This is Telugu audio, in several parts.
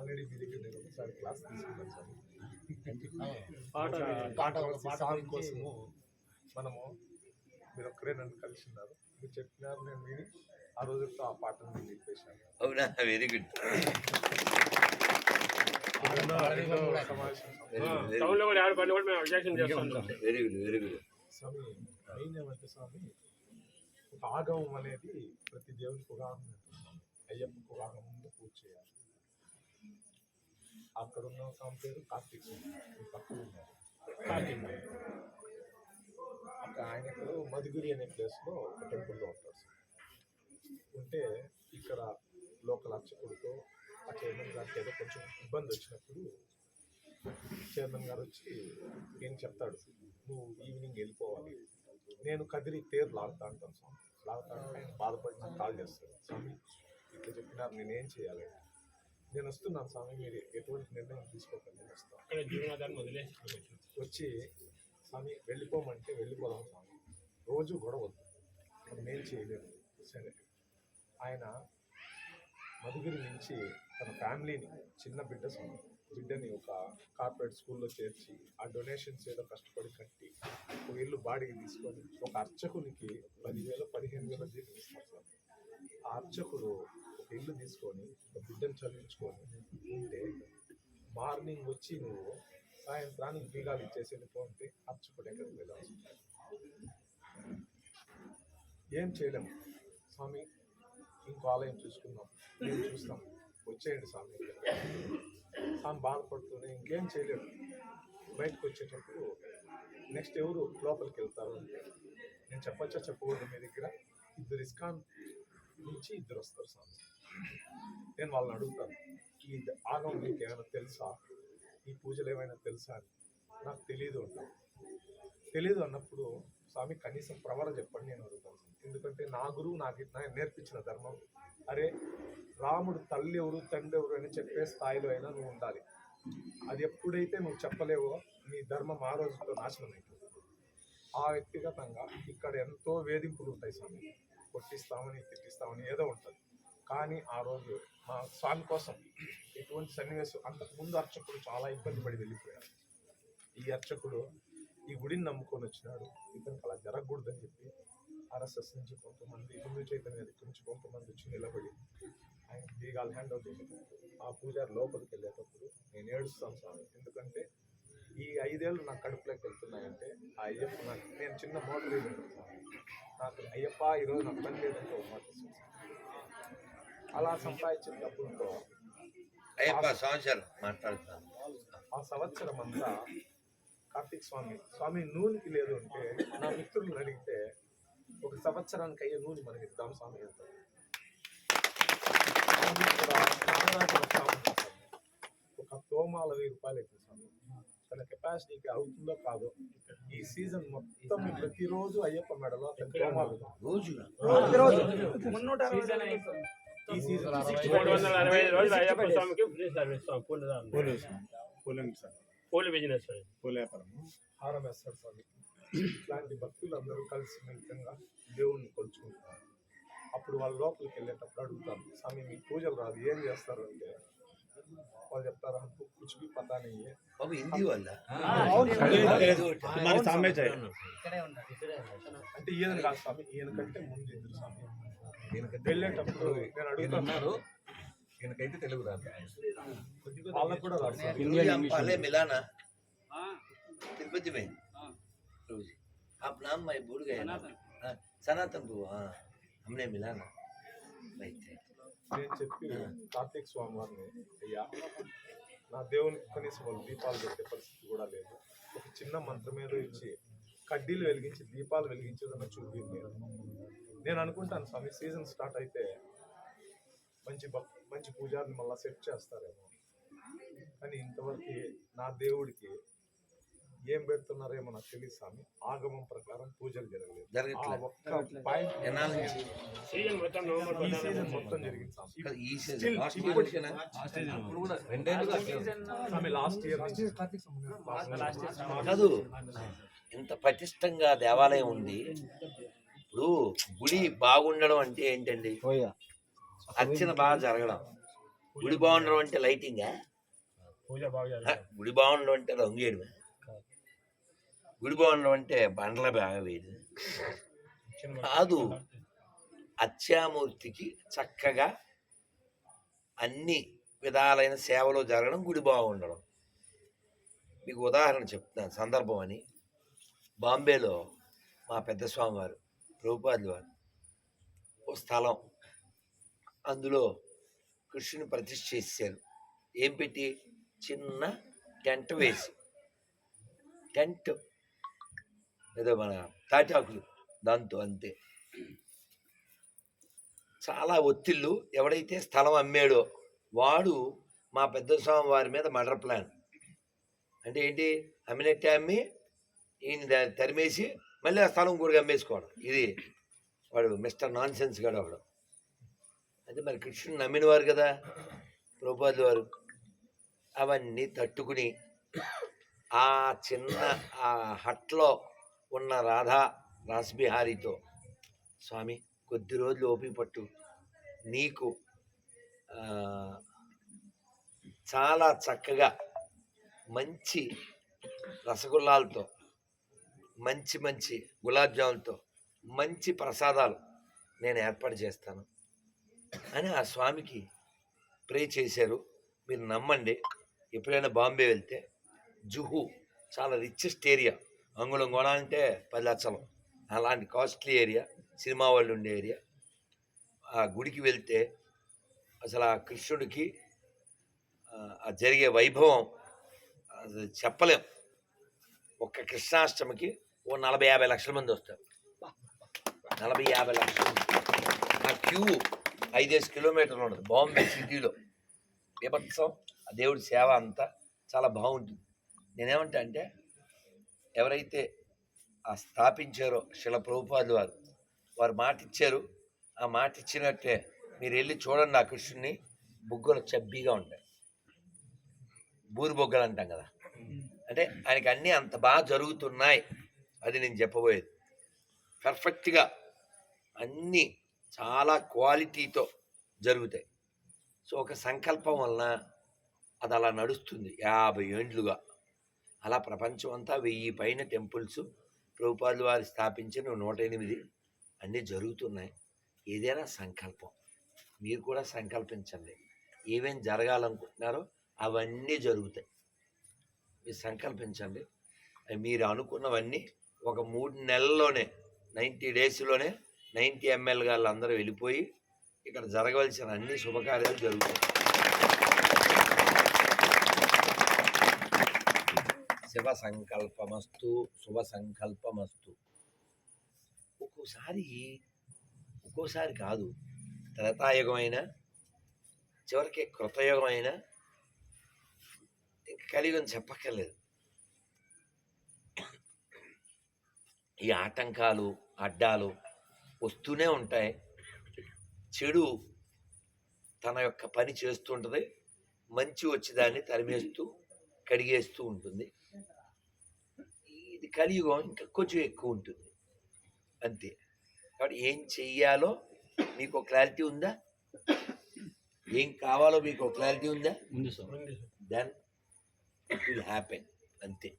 ఆల్రెడీ మీ దగ్గర నేను ఒకసారి క్లాస్ తీసుకున్నాను సార్. పాట పాట సాంగ్ కోసము మనము మీరు ఒక్కరే నన్ను కలిసిన్నారు మీరు చెప్పినారు నేను విని ఆ రోజుతో ఆ పాటను నేను చెప్పేశాను. అవునా? Very good very good very good స్వామి మెయిన్ ఏమంటే స్వామి ఒక ఆగమం అనేది ప్రతి దేవునికి ఒక ఆగమం. అయ్యప్పకు ఒక పూజ చేయాలి. అక్కడ ఉన్న స్వామి పేరు కార్తీక్ పక్కన ఉన్నారు. కార్తీక్. అక్కడ ఆయన ఇప్పుడు మధుగిరి అనే ప్లేస్లో ఒక టెంపుల్లో ఉంటారు స్వామి. ఉంటే ఇక్కడ లోకల్ అర్చకుడితో ఆ చైర్మన్ గారికి ఏదో కొంచెం ఇబ్బంది వచ్చినప్పుడు చైర్మన్ గారు వచ్చి ఏం చెప్తాడు? నువ్వు ఈవినింగ్ వెళ్ళిపోవాలి. నేను కదిరి తేరు లాగుతా అంటాను స్వామి. లాగుతా ఆయన బాధపడి నాకు కాల్ చేస్తాడు. స్వామి ఇట్లా చెప్పినారు నేనేం చేయాలి? నేను వస్తున్నాను స్వామి మీరు ఎటువంటి నిర్ణయం తీసుకోకండి నేను వస్తాను. అక్కడ జీవనాధారం వదిలేసి ఇక్కడికి వచ్చాం. స్వామి వెళ్ళిపోమంటే వెళ్ళిపోదాం స్వామి. రోజు గొడవ వద్దు మనం ఏం చేయలేము సరే. ఆయన మధుగిరి నుంచి తన ఫ్యామిలీని చిన్న బిడ్డ స్వామి బిడ్డని ఒక కార్పొరేట్ స్కూల్లో చేర్చి ఆ డొనేషన్స్ ఏదో కష్టపడి కట్టి ఒక ఇల్లు బాడీకి తీసుకొని ఒక అర్చకునికి పదివేలు పదిహేను వేల జీతం సార్ ఆ అర్చకుడు పెళ్ళి ఇల్లు తీసుకొని బిడ్డను చదివించుకొని ఉంటే మార్నింగ్ వచ్చి నువ్వు సాయంత్రానికి బీగాలు ఇచ్చేసి వెళ్ళిపోతే అర్చకుడు ఎక్కడికి వెళ్ళాల్సి ఏం చేయలేము స్వామి ఇంకో ఆలయం చూసుకుందాం. ఏం చూస్తాం? వచ్చేయండి స్వామి. స్వామి బాధపడుతూనే ఇంకేం చేయలేడు బయటకు వచ్చేటప్పుడు నెక్స్ట్ ఎవరు లోపలికి వెళ్తారు అంటే నేను చెప్పచ్చా చెప్పకూడదు మీ దగ్గర? ఇద్దరు ఇస్కాన్ నుంచి ఇద్దరు వస్తారు స్వామి. నేను వాళ్ళని అడుగుతాను ఈ ఆగం మీకు ఏమైనా తెలుసా? ఈ పూజలు ఏమైనా తెలుసా? అని. నాకు తెలియదు అంటాను తెలియదు అన్నప్పుడు స్వామి కనీసం ప్రవర చెప్పండి నేను అడుగుతాను. ఎందుకంటే నా గురువు నాకు ఇట్లా నేర్పించిన ధర్మం. అరే రాముడు తల్లి ఎవరు తండ్రి ఎవరు అని చెప్పే స్థాయిలో అయినా నువ్వు ఉండాలి. అది ఎప్పుడైతే నువ్వు చెప్పలేవో నీ ధర్మం ఆ రోజుతో నాశనం అవుతుంది ఆ వ్యక్తిగతంగా ఇక్కడ ఎంతో వేధింపులు ఉంటాయి స్వామి. కొట్టిస్తామని తిట్టిస్తామని ఏదో ఉంటుంది. కానీ ఆ రోజు మా స్వామి కోసం ఎటువంటి సన్నివేశం అంతకు ముందు అర్చకుడు చాలా ఇబ్బంది పడి వెళ్ళిపోయాడు ఈ అర్చకుడు ఈ గుడిని నమ్ముకొని వచ్చినాడు. ఇతనికి అలా జరగకూడదని చెప్పి ఆర్ఎస్ఎస్ నుంచి కొంతమంది హిందూ చైతన్య దగ్గర నుంచి కొంతమంది వచ్చి నిలబడి ఆయన దీగాలు హ్యాండ్ అవుట్ చేసేటప్పుడు ఆ పూజారి లోపలికి వెళ్ళేటప్పుడు నేను ఏడుస్తాను స్వామి. ఎందుకంటే ఈ ఐదేళ్ళు నా కడుపులోకి వెళ్తున్నాయంటే ఆ అయ్యప్ప నాకు నేను చిన్న మోటర్ నాకు అయ్యప్ప ఈరోజు నాకు పని లేదంటే ఒక మాట అలా సంపాదించిన డబ్బులతో అయ్యప్ప సంవత్సరం మాట్లాడుతాను ఆ సంవత్సరం అంతా కార్తీక్ స్వామి స్వామి నూనెకి లేదు అంటే నా మిత్రులను అడిగితే ఒక సంవత్సరానికి అయ్యే నూనె మనకి ఇద్దాం స్వామి ఒక తోమాల వెయ్యి రూపాయలు అవుతుంది స్వామి. తన కెపాసిటీకి అవుతుందో కాదో ఈ సీజన్ మొత్తం ప్రతిరోజు అయ్యప్ప మెడలో అతని పూల బిజినెస్ పూల వ్యాపారం హారం వేస్తారు స్వామి ఇట్లాంటి భక్తులు అందరూ కలిసి మెలితంగా దేవుణ్ణి కొలుచుకుంటారు అప్పుడు వాళ్ళ లోపలికి వెళ్ళేటప్పుడు అడుగుతారు స్వామి మీకు పూజలు రాదు ఏం చేస్తారు అంటే వాళ్ళు చెప్తారు हमको कुछ भी पता नहीं है బాబు హిందీ వాళ్ళ మరి సామే అంటే ఈయన కాదు స్వామి ఈయన కంటే ముందు ఇద్దరు స్వామి వెళ్ళేటప్పుడు నేను అడుగుతాను ఉన్నారు ఈయనకైతే తెలుగు రాదు వాళ్ళకు కూడా రాదు స్వామి. हिंदी पहले मिला ना तिरुपति में रोज आप नाम मैं भूल गए ना हाँ, सनातन को हाँ हमने मिला ना भाई थे నేను చెప్పి కార్తీక్ స్వామి వారిని అయ్యా నా దేవునికి కనీసం వాళ్ళు దీపాలు పెట్టే పరిస్థితి కూడా లేదు ఒక చిన్న మంత్రం ఏదో ఇచ్చి కడ్డీలు వెలిగించి దీపాలు వెలిగించేదన్న చూపింది నేను అనుకుంటాను స్వామి సీజన్ స్టార్ట్ అయితే మంచి మంచి పూజారిని మళ్ళీ సెట్ చేస్తారేమో. కానీ ఇంతవరకు నా దేవుడికి ఏం పెడుతున్నారేమో నాకు తెలియదు స్వామి. ఆగమం ప్రకారం పూజలు జరగలేదు. మొత్తం నవంబర్ ఈ పద్నాలుగు సీజన్ మొత్తం జరిగింది స్వామి. లాస్ట్ ఇయర్ కాదు ఇంత పటిష్టంగా దేవాలయం ఉంది. ఇప్పుడు గుడి బాగుండడం అంటే ఏంటండి? అర్చన బాగా జరగడం. గుడి బాగుండడం అంటే లైటింగా? గుడి బాగుండడం అంటే రంగేయడమే. గుడి బాగుండడం అంటే బండల బాగా వేయదు చిన్న కాదు. అత్యామూర్తికి చక్కగా అన్ని విధాలైన సేవలు జరగడం గుడి బాగుండడం. మీకు ఉదాహరణ చెప్తున్నాను సందర్భం అని. బాంబేలో మా పెద్ద స్వామివారు ప్రభుపాదులు వారు. ఓ స్థలం. అందులో కృష్ణుని ప్రతిష్ఠ చేశారు. ఏం పెట్టి? చిన్న టెంట్ వేసి. టెంట్. ఏదో మన తాటాకులు. దాంతో అంతే. చాలా ఒత్తిళ్ళు. ఎవడైతే స్థలం అమ్మాడో వాడు మా పెద్ద స్వామి వారి మీద మర్డర్ ప్లాన్. అంటే ఏంటి? అమ్మినట్టే అమ్మి ఈయన తరిమేసి మళ్ళీ ఆ స్థలం కూడా అమ్మేసుకోవడం. ఇది వాడు మిస్టర్ నాన్ సెన్స్ గడ వాడు అయితే మరి కృష్ణుని నమ్మినవారు కదా ప్రభుపాదులు వారు. అవన్నీ తట్టుకుని ఆ చిన్న ఆ హట్లో ఉన్న రాధా రాస్బిహారీతో స్వామి కొద్ది రోజులు ఓపిక పట్టు. నీకు చాలా చక్కగా మంచి రసగుల్లాలతో మంచి మంచి గులాబ్ జాములతో మంచి ప్రసాదాలు నేను ఏర్పాటు చేస్తాను అని ఆ స్వామికి ప్రే చేశారు. మీరు నమ్మండి. ఎప్పుడైనా బాంబే వెళ్తే జుహు చాలా రిచెస్ట్ ఏరియా అంగుళం కొనాలంటే పది లక్షలు. అలాంటి కాస్ట్లీ ఏరియా సినిమా వాళ్ళు ఉండే ఏరియా. ఆ గుడికి వెళ్తే అసలు ఆ కృష్ణుడికి ఆ, జరిగే వైభవం అది చెప్పలేం. ఒక్క కృష్ణాష్టమికి ఓ నలభై యాభై లక్షల మంది వస్తారు. నలభై యాభై లక్షల మంది. ఆ క్యూ ఐదేసి కిలోమీటర్లు ఉండదు బాంబే సిటీలో. బీభత్సం. ఆ దేవుడి సేవ అంతా చాలా బాగుంటుంది. నేనేమంటా అంటే ఎవరైతే ఆ స్థాపించారో శిల ప్రభుపాదులు వారు వారు మాట ఇచ్చారు ఆ మాట ఇచ్చినట్టే మీరు వెళ్ళి చూడండి ఆ కృష్ణుని. బుగ్గలు చబ్బీగా ఉంటాయి. బూరి బొగ్గలు అంటాం కదా. అంటే ఆయనకి అన్నీ అంత బాగా జరుగుతున్నాయి. అది నేను చెప్పబోయేది. పర్ఫెక్ట్గా అన్నీ చాలా క్వాలిటీతో జరుగుతాయి. సో ఒక సంకల్పం వలన అది అలా నడుస్తుంది యాభై ఏండ్లుగా. అలా ప్రపంచం అంతా వెయ్యి పైన టెంపుల్స్ ప్రభుపాదులు వారు స్థాపించిన నూట ఎనిమిది అన్నీ జరుగుతున్నాయి. ఏదైనా సంకల్పం. మీరు కూడా సంకల్పించండి. ఏమేం జరగాలనుకుంటున్నారో అవన్నీ జరుగుతాయి. మీరు సంకల్పించండి. మీరు అనుకున్నవన్నీ ఒక మూడు నెలల్లోనే నైంటీ డేస్లోనే నైంటీ ఎంఎల్ గారు అందరూ వెళ్ళిపోయి ఇక్కడ జరగవలసిన అన్ని శుభకార్యాలు జరుగుతాయి. శివ సంకల్పమస్తు శుభ సంకల్పమస్తు. ఒక్కోసారి ఒక్కోసారి కాదు త్రేతాయుగమైన చివరికి కృతయుగమైన ఇంక కలియుగం చెప్పక్కర్లేదు. ఈ ఆటంకాలు అడ్డాలు వస్తూనే ఉంటాయి. చెడు తన యొక్క పని చేస్తుంటుంది మంచి వచ్చి దాన్ని తరిమేస్తూ కడిగేస్తూ ఉంటుంది. ఇది కలియుగం ఇంకా కొంచెం ఎక్కువ ఉంటుంది. అంతే. కాబట్టి ఏం చెయ్యాలో మీకు ఒక క్లారిటీ ఉందా? ఏం కావాలో మీకు ఒక క్లారిటీ ఉందా? దెన్ ఇట్ విల్ హ్యాపెన్ అంతే.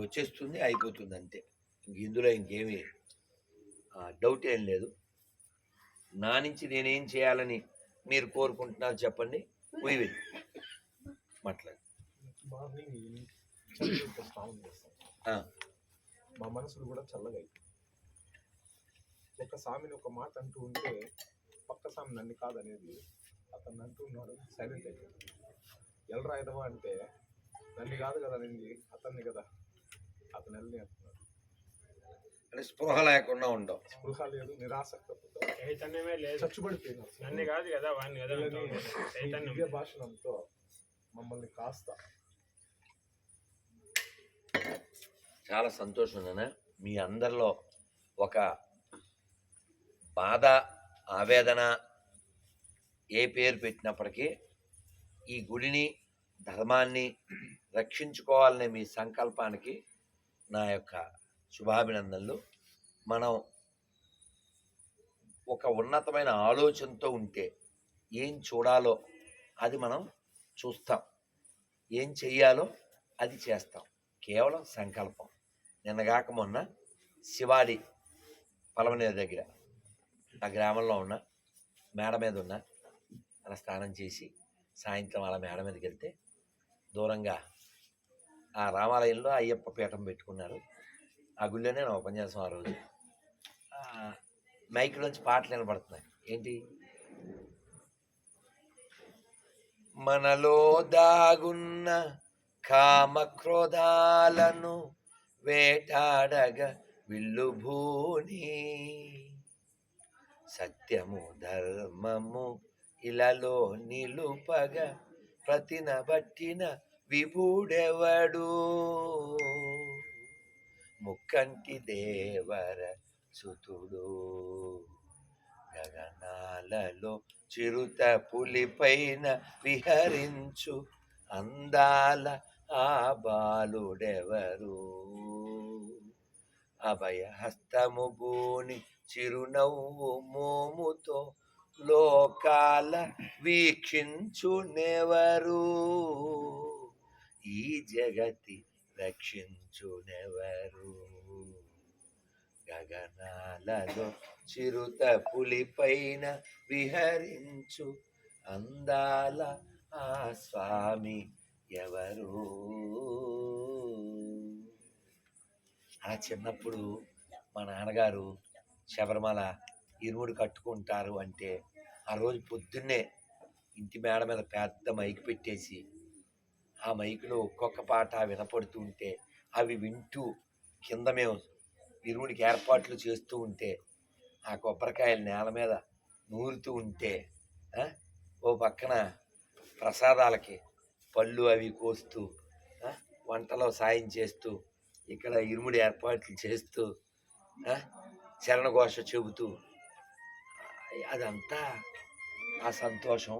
వచ్చేస్తుంది అయిపోతుంది అంతే. ఇందులో ఇంకేమీ డౌట్ ఏం లేదు. నా నుంచి నేనేం చేయాలని మీరు కోరుకుంటున్నారు చెప్పండి. వీ విల్ మాట్లాడు. మా మనసులు కూడా చల్లగా ఒక స్వామిని ఒక మాట అంటూ ఉంటే పక్క స్వామి నన్ను కాదనేది. అతను అంటున్నాడు సైలెంట్ అయిపోయింది ఎలా రాయదవా అంటే నన్ను కాదు కదా అనేది అతన్ని కదా. అతను వెళ్ళి అంటే స్పృహ లేకుండా ఉండవు. స్పృహ లేదు నిరాసక్తతో చైతన్యమే లేదు. చచ్చుబడిపోయినారు నన్ను కాదు కదా వాడిని కదా చైతన్యం భాషణంతో మమ్మల్ని కాస్త చాలా సంతోషం నాన్న. మీ అందరిలో ఒక బాధ ఆవేదన ఏ పేరు పెట్టినప్పటికీ ఈ గుడిని ధర్మాన్ని రక్షించుకోవాలనే మీ సంకల్పానికి నా యొక్క శుభాభినందనలు. మనం ఒక ఉన్నతమైన ఆలోచనతో ఉంటే ఏం చూడాలో అది మనం చూస్తాం. ఏం చెయ్యాలో అది చేస్తాం. కేవలం సంకల్పం. నిన్నగాక మొన్న శివాడి పలమనేరు దగ్గర ఆ గ్రామంలో ఉన్న మేడ మీద ఉన్న అలా స్నానం చేసి సాయంత్రం అలా మేడ మీదకి వెళ్తే దూరంగా ఆ రామాలయంలో అయ్యప్ప పీఠం పెట్టుకున్నారు. ఆ గుళ్ళోనే నేను ఓపెన్ ఆ రోజు. మైక్లోంచి పాటలు వినబడుతున్నాయి. ఏంటి? మనలో దాగున్న కామక్రోధాలను వేటాడగ విల్లుభూని సత్యము ధర్మము ఇలలో నిలుపగ ప్రతిన బట్టిన విభుడెవడు? ముక్కంటి దేవర సుతుడు. గగనాలలో చిరుత పులిపైన విహరించు. అందాల ఆ బాలుడెవరు? అభయహస్తము భూని చిరునవ్వు మోముతో లోకాల వీక్షించునెవరు? ఈ జగతి రక్షించునెవరు? గగనాలలో చిరుత పులిపైన విహరించు అందాల ఆ స్వామి ఎవరు? ఆ చిన్నప్పుడు మా నాన్నగారు శబరిమల ఇరుముడు కట్టుకుంటారు అంటే ఆ రోజు పొద్దున్నే ఇంటి మేడ మీద పెద్ద మైక్ పెట్టేసి ఆ మైకులో ఒక్కొక్క పాట వినపడుతూ ఉంటే అవి వింటూ కింద మేము ఇరుముడికి ఏర్పాట్లు చేస్తూ ఉంటే ఆ కొబ్బరికాయలు నేల మీద నూరుతూ ఉంటే ఓ పక్కన ప్రసాదాలకి పళ్ళు అవి కోస్తూ వంటలో సాయం చేస్తూ ఇక్కడ ఇరుముడి ఏర్పాట్లు చేస్తూ ఆ, శరణఘోష చెబుతూ అదంతా ఆ సంతోషం.